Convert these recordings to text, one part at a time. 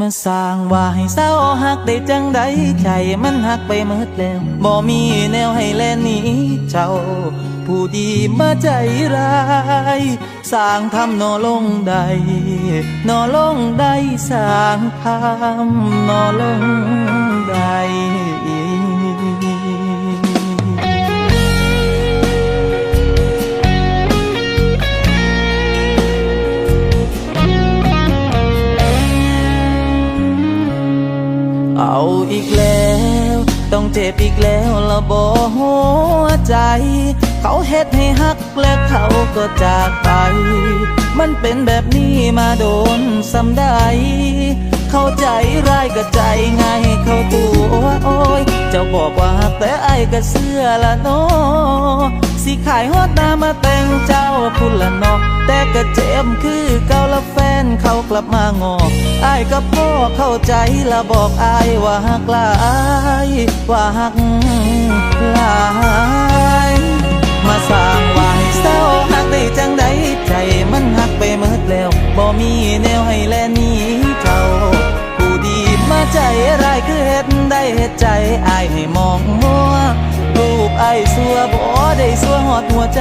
มาสร้างว่าให้เศร้าหักได้จังใดใจมันหักไปหมดแล้วบ่มีแนวให้แลหนีเจ้า ผู้ดีมาใจร้ายสร้างทำนอลงใดนอลงใดสร้างทำนอลงใด อีกแล้ว ต้องเจ็บอีกแล้วละบอหัวใจ เขาเฮ็ดให้ฮักและเขาก็จากไป มันเป็นแบบนี้มาโดนซ้ำได้เข้าใจร้ายก็ใจง่ายเข้าตัวโอ้ยเจ้าบอกว่าฮักแต่ไอ้ก็เสื้อละเนสิขายฮอดนามาแต่งเจ้าพุ่นละนาะแต่ก็เจ็บคือเก่าละแฟ นเขากลับมางอไอ้ายกับพ่อเข้าใจละบอกอายว่าฮักลายว่าฮักลาย มาสร้างวาให้เศร้าหักได้จังใดใจมันหักไปหมดแล้วบ่มีแนวให้แลนี้เจ้าผู้ดีมาใจร้ายคือเฮ็ดได้เฮ็ดใจอายให้มองมัวรูปไอ้ายสัวบ่ได้สัวหอดหัวใจ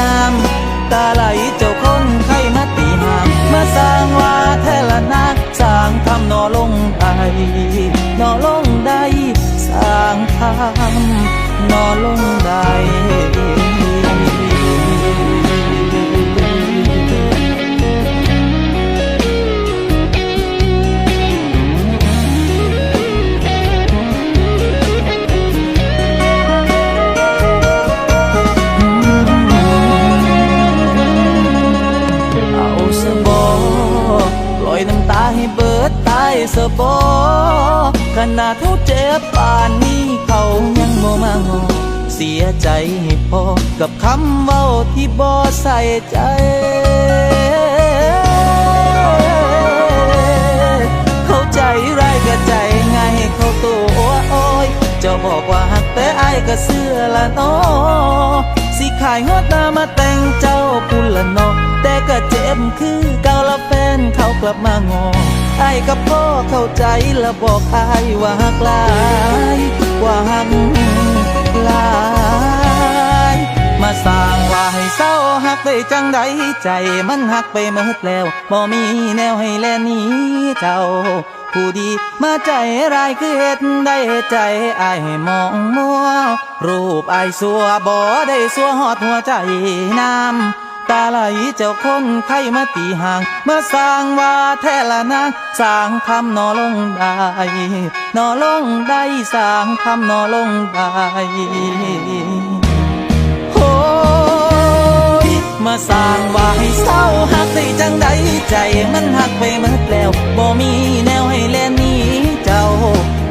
น้ำตาไหลเจ้าคนไข้มาามมาสร้างว่าแทละนักสร้างทำนอลงไปนอลงได้สร้างทำนอลงได้ เบิดตายสบอขนาดเขาเจ็บป่านนี้เขายังโมมางอเสียใจให้พอกับคำเว้าที่บ่ใส่ใจเข้าใจไรก็ใจง่ายเขาตัวโอ้ยเจ้าบอกว่าหักแต่ไอายก็เสื้อละนาะสิขายฮอดหน้ามาแต่งเจ้าพุ่นละนาะแต่ก็เจ็บคือเก่าละแฟนเขากลับมางอ ไอ้กับพ่อเข้าใจและบอกไอายว่าหักลายว่าหักลาย มาสร้างว่าให้เศร้าหักได้จังใดใจมันหักไปหมดแล้วบ่มีแนวให้แลนี้เจ้า ผู้ดีมาใจร้ายคือเฮ็ดได้ใจไอ้มองมัว รูปไอายสัวบ่ได้สัวหอดหัวใจน้ำ ตาไหลเจ้าคนไข้มาตีห่างมาสร้างว่าแท้ละนางสร้างทำนอลงได้นอลงได้สร้างทำนอลงได้โอ้ยมาสร้างว่าให้เศร้าหักได้จังใดใจมันหักไปหมดแล้วบ่มีแนวให้แลหนี้เจ้า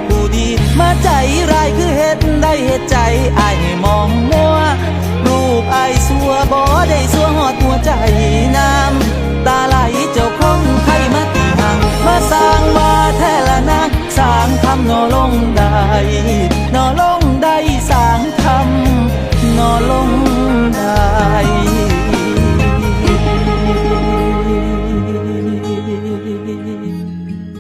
ผู้ดีมาใจร้ายคือเฮ็ดได้เฮ็ดใจไอ ใจน้ำตาไหลเจ้าคงไครมาตีหัง มาสร้างมาแทละนางสร้างทำนอลงได้